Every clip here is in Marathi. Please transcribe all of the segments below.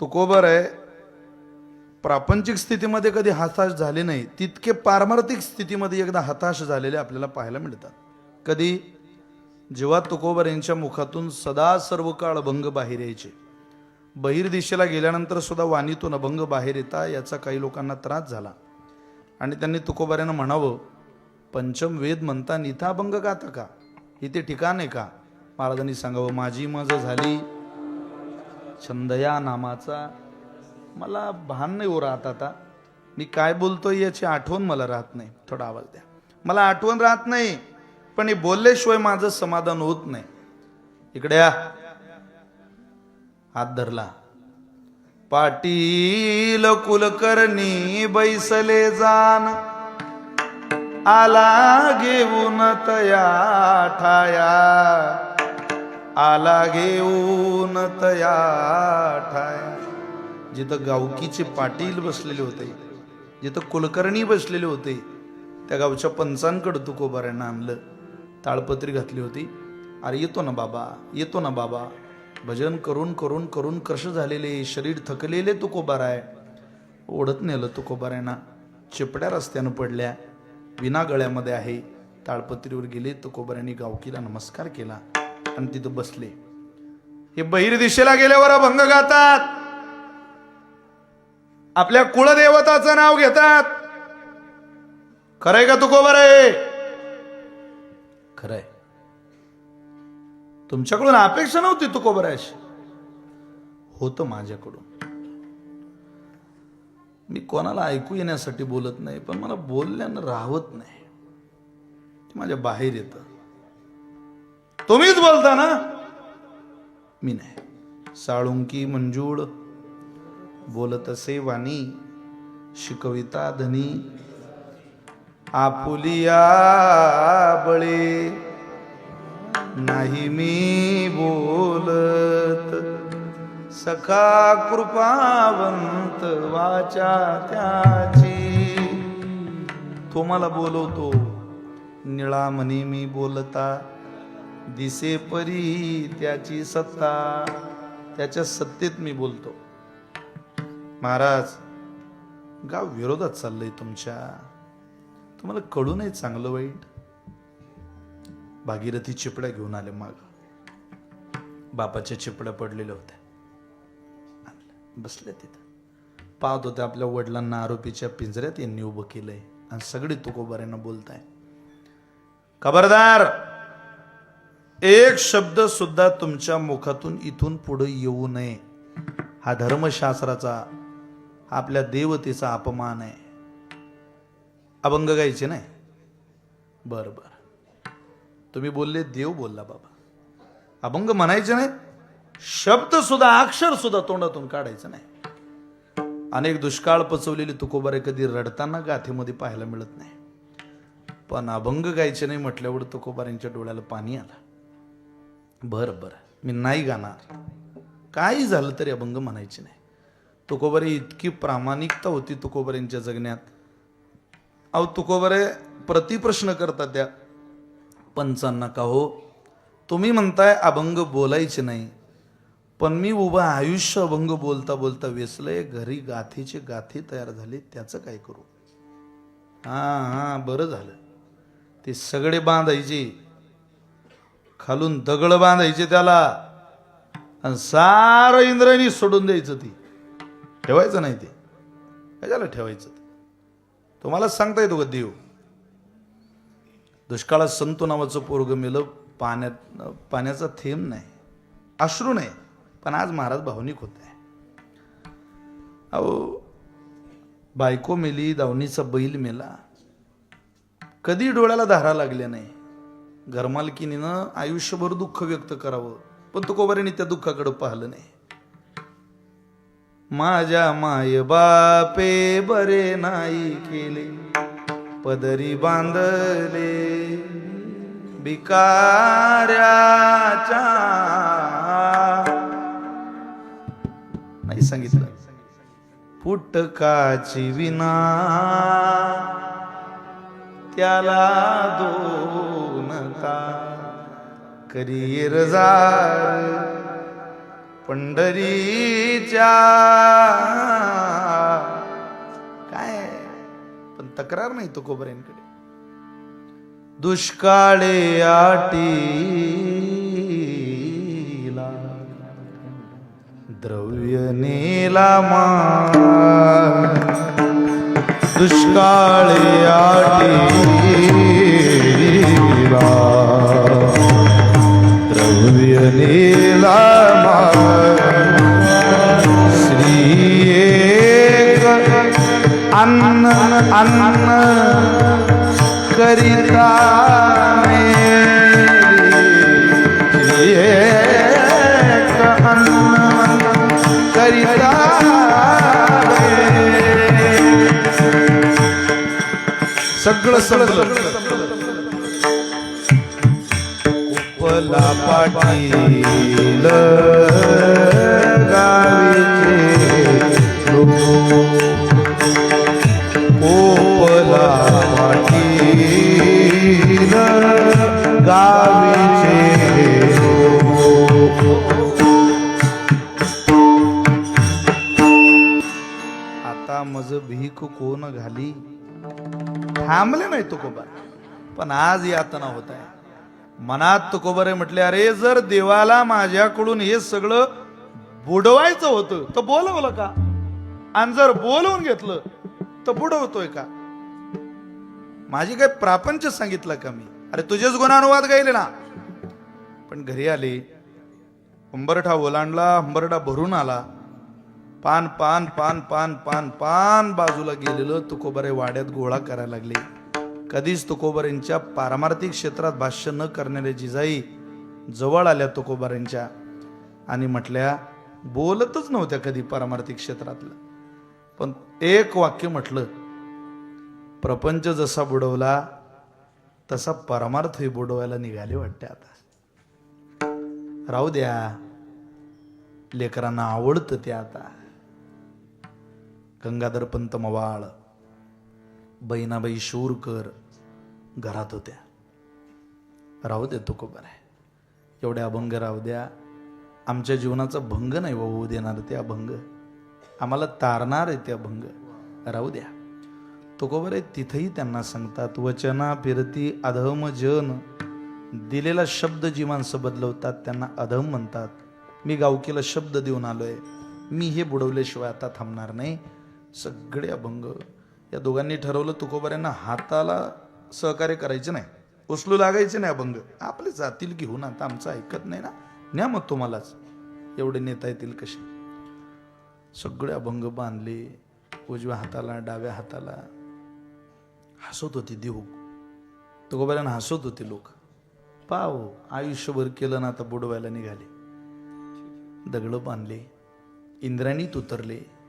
तुकोबर आहे? प्रापंचिक स्थितीमध्ये कधी हताश झाले नाही तितके पारमार्थिक स्थितीमध्ये एकदा हताश झालेले आपल्याला पाहायला मिळतात. कधी? जेव्हा तुकोबर यांच्या मुखातून सदा सर्व काळ अभंग बाहेर यायचे. बहिर दिशेला गेल्यानंतर सुद्धा वाणीतून अभंग बाहेर येता याचा काही लोकांना त्रास झाला. आणि त्यांनी तुकोबाऱ्यानं म्हणावं पंचम वेद म्हणता निथा अभंग गाता का? इथे ठिकाण आहे का? महाराजांनी सांगावं माझी मज झाली छंदया नामाचा. मला भान नाही हो राहत आता. मी काय बोलतोय याची आठवण मला राहत नाही. थोडा आवाज द्या. मला आठवण राहत नाही पण हे बोलल्याशिवाय माझं समाधान होत नाही. इकडे या. हात धरला. पाटील कुलकर्णी बैसले जान आला घेऊन तया ठाया. आला घेऊन तया ठाय जिथं गावकीचे पाटील बसलेले होते जिथं कुलकर्णी बसलेले होते त्या गावच्या पंचांकडं तुकोबाऱ्यांना आणलं ताळपत्री घातली होती. अरे येतो ना बाबा येतो ना बाबा. भजन करून करून करून कश झालेले शरीर थकलेले तुकोबाराय. आहे ओढत नेलं तुकोबाऱ्यांना. चिपड्या रस्त्यानं पडल्या. विना गळ्यामध्ये आहे. ताळपत्रीवर गेले तुकोबाऱ्यांनी गावकीला नमस्कार केला. आणि तिथं बसले. हे बहिर दिशेला गेल्यावर अभंग गातात. आपल्या कुळदेवताचं नाव घेतात. खरंय का तुकोबर आहे खरंय. तुमच्याकडून अपेक्षा नव्हती तुकोबराशी होतं माझ्याकडून. मी कोणाला ऐकू येण्यासाठी बोलत नाही पण मला बोलल्यानं राहत नाही. ते माझ्या बाहेर येतं. तुम्हीच बोलता ना? मी नाही. साळुंकी मंजूळ बोलत असे वाणी शिकविता धनी आपुलिया बळे नाही मी बोलत. सखा कृपावंत वाचा त्याची. तुम्हाला बोलवतो निळा मी बोलता. दिसे परी त्याची सत्ता त्याच्या सत्तेत मी बोलतो. महाराज गाव विरोधात चाललंय तुमच्या. तुम्हाला कळू नाही चांगलं वाईट. भागीरथी चिपड्या घेऊन आले माग. बापाच्या चिपड्या पडलेल्या होत्या. बसल्या तिथं. पाहत होत्या आपल्या वडिलांना आरोपीच्या पिंजऱ्यात यांनी उभं केलंय. आणि सगळी तुकोबाऱ्यांना बोलताय. खबरदार! एक शब्द सुद्धा तुमच्या मुखातून इथून पुढे येऊ नये. हा धर्मशास्त्राचा हा आपल्या देवतेचा अपमान आहे. अभंग गायचे नाही? बर बर. तुम्ही बोलले देव बोलला बाबा. अभंग म्हणायचे नाही शब्द सुद्धा अक्षर सुद्धा तोंडातून काढायचं नाही. अनेक दुष्काळ पचवलेली तुकोबारे कधी रडताना गाथेमध्ये पाहायला मिळत नाही. पण अभंग गायचे नाही म्हटल्यावर तुकोबाऱ्यांच्या डोळ्याला पाणी आलं. बरं बरं. मी नाही गाणार. काही झालं तरी अभंग म्हणायचे नाही. तुकोबरे इतकी प्रामाणिकता होती तुकोबरेंच्या जगण्यात. अहो तुकोबारे प्रतिप्रश्न करतात त्या. पंचांना का हो? तुम्ही म्हणताय अभंग बोलायचे नाही. पण मी उभं आयुष्य अभंग बोलता बोलता वेचलंय घरी गाथीचे गाथे तयार झाले त्याचं काय करू? हां हां बरं झालं. ते सगळे बांधायचे. खालून दगड बांधायचे त्याला. आणि सारं इंद्रायणी सोडून द्यायचं ती. ठेवायचं नाही ते. कशाला ठेवायचं? तुम्हाला सांगता येतो का देव? दुष्काळात संतो नावाचं पोरग मेलं पाण्यात पाण्याचा थेंब नाही. अश्रू नाही. पण आज महाराज भावनिक होत आहे. अहो बायको मेली दावणीचा बैल मेला. कधी डोळ्याला धारा लागल्या नाही. घरमालकिनीनं आयुष्यभर दुःख व्यक्त करावं. पण तो त्या दुःखाकडे पाहिलं नाही. माझ्या माय बापे बरे नाही केले पदरी बांधले बिकाऱ्याच्या नाही सांगितलं. पुटकाची विना त्याला दो ता करी रजार पंढरीच्या. काय? पण तक्रार नाही तो कोबऱ्यांकडे दुष्काळे आटीला द्रव्य नेला मा दुष्काळे आटीला सगळं सगळं उपला पाटील गावीचे लोक. ओपला पाटील गावीचे आता मज भीक कोण घाली? थांबले नाही तुकोबा पण आज यातना होत आहे मनात तुकोबरे म्हटले अरे जर देवाला माझ्याकडून हे सगळं बुडवायचं होतं तर बोलवलं का? आणि जर बोलवून घेतलं तर बुडवतोय का? माझी काय प्रापंच सांगितलं का मी? अरे तुझेच गुणानुवाद गायले ना. पण घरी आले उंबरठा ओलांडला उंबरठा भरून आला. पान पान पान पान पान पान बाजूला गेलेलं तुकोबरे वाड्यात गोळा करायला लागले. कधीच तुकोबरेंच्या पारमार्थिक क्षेत्रात भाष्य न करणारे जिजाई जवळ आल्या तुकोबरेंच्या. आणि म्हटल्या बोलतच नव्हत्या कधी पारमार्थिक क्षेत्रातलं. पण एक वाक्य म्हटलं प्रपंच जसा बुडवला तसा परमार्थही बुडवायला निघाले वाटते आता. राहू द्या लेकरांना आवडतं ते आता. गंगाधर पंत मवाळ बहिणाबाई शूरकर घरात होत्या. राहू दे तो बरं आहे एवढे अभंग राहू द्या. आमच्या जीवनाचा भंग नाही होऊ देणार ते अभंग. आम्हाला तारणार आहे ते अभंग. राहू द्या. तुकोबर आहे तिथेही त्यांना सांगतात वचना फिरती अधम जन. दिलेला शब्द जी माणसं बदलवतात त्यांना अधम म्हणतात. मी गावकीला शब्द देऊन आलोय. मी हे बुडवल्याशिवाय आता थांबणार नाही. सगळे अभंग. या दोघांनी ठरवलं तुकोबऱ्यांना हाताला सहकार्य करायचे नाही. उचलू लागायचे नाही अभंग. आपले जातील घेऊन आता आमचं ऐकत नाही ना. न्या मग तुम्हालाच. एवढे नेता येतील कसे? सगळे अभंग बांधले उजव्या हाताला डाव्या हाताला. हसत होती देऊ तुकोबऱ्यांना हसत होते लोक. पाव आयुष्यभर केलं ना आता बुडवायला निघाले. दगड बांधले इंद्राणीत उतरले.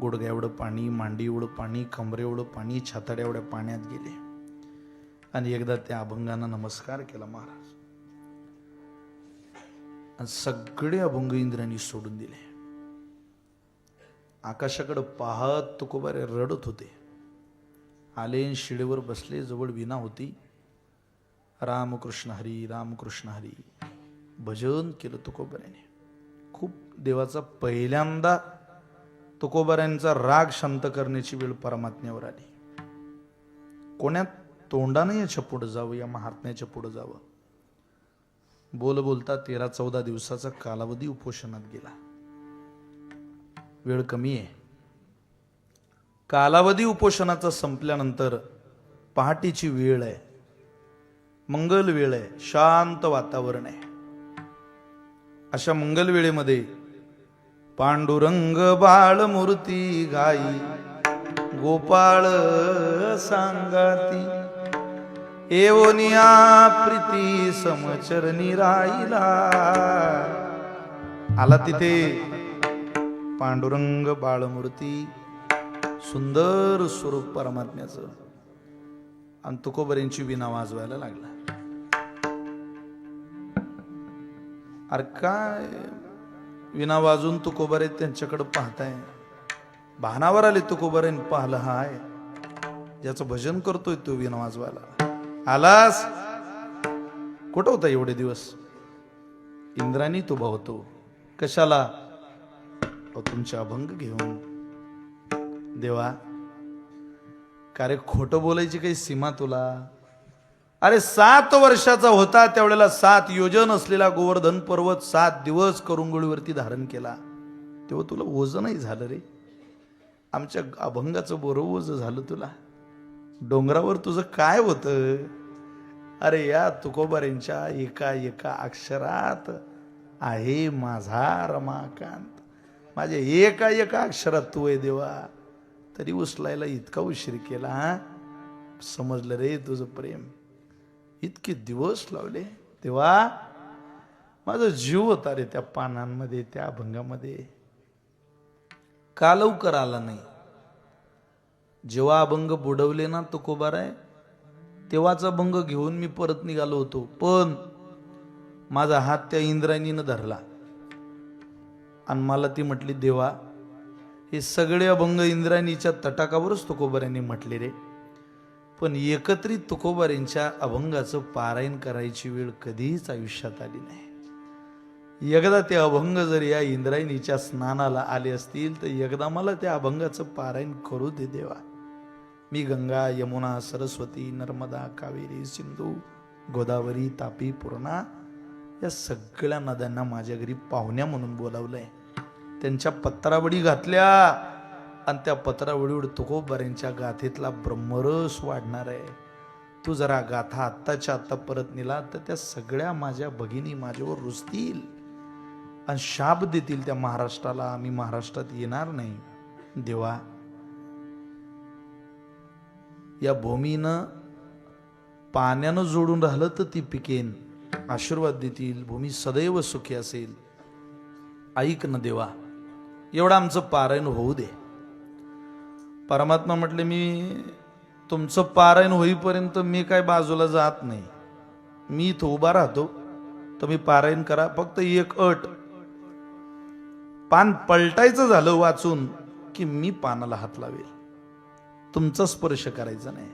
गुडघ्या एवढं पाणी मांडी एवढं पाणी कमरे एवढं पाणी छाताड्या एवढ्या पाण्यात गेले. आणि एकदा त्या अभंगांना नमस्कार केला महाराज. आणि सगळे अभंग इंद्रांनी सोडून दिले. आकाशाकडे पाहत तुकोबारे रडत होते. आले शिडेवर बसले जवळ विना होती. रामकृष्ण हरी रामकृष्ण हरी. भजन केलं तुकोबऱ्याने खूप देवाचा पहिल्यांदा तुकोबाऱ्यांचा राग शांत करण्याची वेळ परमात्म्यावर आली. कोण्यात तोंडानं याच्या पुढं जावं या महात्म्याच्या पुढं जावं? बोल बोलता तेरा चौदा दिवसाचा कालावधी उपोषणात गेला. वेळ कमी आहे. कालावधी उपोषणाचा संपल्यानंतर पहाटेची वेळ आहे. मंगल वेळ आहे. शांत वातावरण आहे. अशा मंगल वेळेमध्ये पांडुरंग बाळमूर्ती गाई गोपाळ सांगाती. एवनिया प्रीती समचरणी राहिला. आला तिथे पांडुरंग बाळमूर्ती सुंदर स्वरूप परमात्म्याचं. आणि तुकोबरींची विना वाजवायला लागला. अरे काय विना वाजून तुकोबरे त्यांच्याकडे पाहताय. भानावर आले तुकोबरेन पाहिलं हाय. ज्याचं भजन करतोय तो विना वाजवायला. आलास? कुठं होता एवढे दिवस? इंद्रानी तो भावतो कशाला? तुमचे अभंग घेऊन. देवा का रे खोटं बोलायची काही सीमा तुला? अरे सात वर्षाचा होता त्यावेळेला सात योजन असलेला गोवर्धन पर्वत सात दिवस करुंगळीवरती धारण केला. तेव्हा तुला ओझनही झालं रे. आमच्या अभंगाचं बरं ओझ झालं तुला. डोंगरावर तुझं काय होतं? अरे या तुकोबारेंच्या एका एका अक्षरात आहे माझा रमाकांत. माझ्या एका एका अक्षरात तू आहे देवा. तरी उचलायला इतका उशीर केला हा? समजलं रे तुझं प्रेम. इतके दिवस लावले. तेव्हा माझा जीव होता रे त्या पानांमध्ये त्या अभंगामध्ये. का लवकर आला नाही. जेव्हा अभंग बुडवले ना तुकोबाराय तेव्हाच अभंग घेऊन मी परत निघालो होतो. पण माझा हात त्या इंद्रायणीनं धरला. आणि मला ती म्हटली देवा हे सगळे अभंग इंद्रायणीच्या तटाकावरच तुकोबाऱ्यांनी म्हटले रे. पण एकत्रित तुकोबारींच्या अभंगाचं पारायण करायची वेळ कधीच आयुष्यात आली नाही. एकदा ते अभंग जर या इंद्रायणीच्या स्नानाला आले असतील तर एकदा मला त्या अभंगाचं पारायण करू दे देवा. मी गंगा यमुना सरस्वती नर्मदा कावेरी सिंधू गोदावरी तापी पूर्णा या सगळ्या नद्यांना माझ्या घरी पाहुण्या म्हणून बोलावलंय. त्यांच्या पत्रावडी घातल्या. आणि त्या पत्रावडीवर तुकोबाऱ्यांच्या गाथेतला ब्रह्मरस वाढणार आहे. तू जरा गाथा आत्ताच्या आत्ता परत नेला तर त्या सगळ्या माझ्या भगिनी माझ्यावर रुजतील. आणि शाप देतील त्या महाराष्ट्राला. मी महाराष्ट्रात येणार नाही. देवा या भूमीनं पाण्यानं जोडून राहिलं तर ती पिकेन. आशीर्वाद देतील. भूमी सदैव सुखी असेल. ऐक ना देवा एवढं आमचं पारायण होऊ दे. परमात्मा म्हटले मी तुमचं पारायण होईपर्यंत मी काय बाजूला जात नाही. मी इथं उभा राहतो तुम्ही पारायण करा. फक्त एक अट. पान पलटायचं झालं वाचून की मी पानाला हात लावेल. तुमचा स्पर्श करायचा नाही.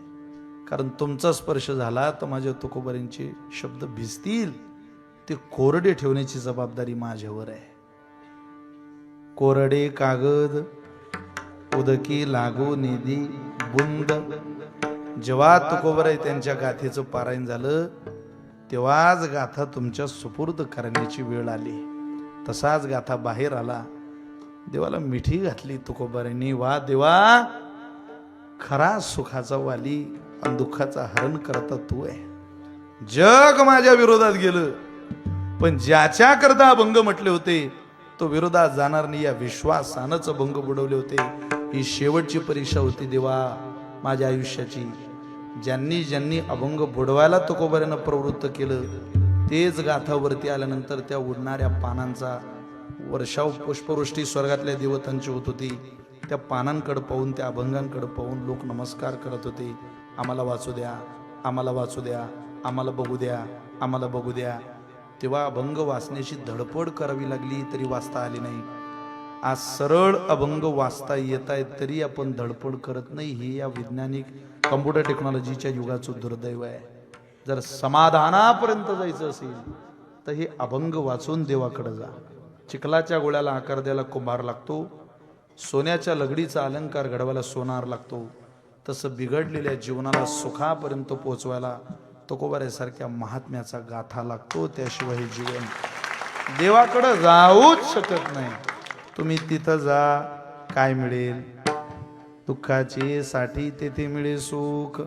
कारण तुमचा स्पर्श झाला तर माझ्या तुकोबऱ्यांचे शब्द भिजतील. ते कोरडे ठेवण्याची जबाबदारी माझ्यावर आहे. कोरडे कागद उदकी लागू निधी बुंद. जेव्हा तुकोबराय त्यांच्या गाथेचं पारायण झालं तेव्हाच गाथा तुमच्या सुपूर्द करण्याची वेळ आली. तसाच गाथा बाहेर आला. देवाला मिठी घातली तुकोबाऱ्यांनी वा देवा खरा सुखाचा वाली आणि दुःखाचा हरण करता तू आहे. जग माझ्या विरोधात गेलं पण ज्याच्या करता अभंग म्हटले होते तो विरोधात जाणार नाही या विश्वासानंच अभंग बुडवले होते. ही शेवटची परीक्षा होती देवा माझ्या आयुष्याची. ज्यांनी ज्यांनी अभंग बुडवायला तकोबऱ्यानं प्रवृत्त केलं तेच गाथावरती आल्यानंतर त्या उडणाऱ्या पानांचा वर्षाव पुष्पवृष्टी स्वर्गातल्या देवतांची होत होती. त्या पानांकडे पाहून त्या अभंगांकडे पाहून लोक नमस्कार करत होते. आम्हाला वाचू द्या आम्हाला वाचू द्या आम्हाला बघू द्या आम्हाला बघू द्या. तेव्हा अभंग वाचण्याची धडपड करावी लागली तरी वाचता आली नाही. आज सरळ अभंग वाचता येत आहेत तरी आपण धडपड करत नाही. हे या वैज्ञानिक कम्प्युटर टेक्नॉलॉजीच्या युगाचं दुर्दैव आहे. जर समाधानापर्यंत जायचं असेल तर हे अभंग वाचून देवाकडे जा. चिखलाच्या गोळ्याला आकार द्यायला कुंभार लागतो. सोन्याच्या लगडीचा अलंकार घडवायला सोनार लागतो. तसं बिघडलेल्या जीवनाला सुखापर्यंत पोचवायला तुकोबाऱ्यासारख्या महात्म्याचा गाथा लागतो. त्याशिवाय हे जीवन देवाकडं जाऊच शकत नाही. तुम्ही तिथं जा काय मिळेल? दुःखाची साठी तेथे मिळेल सुख.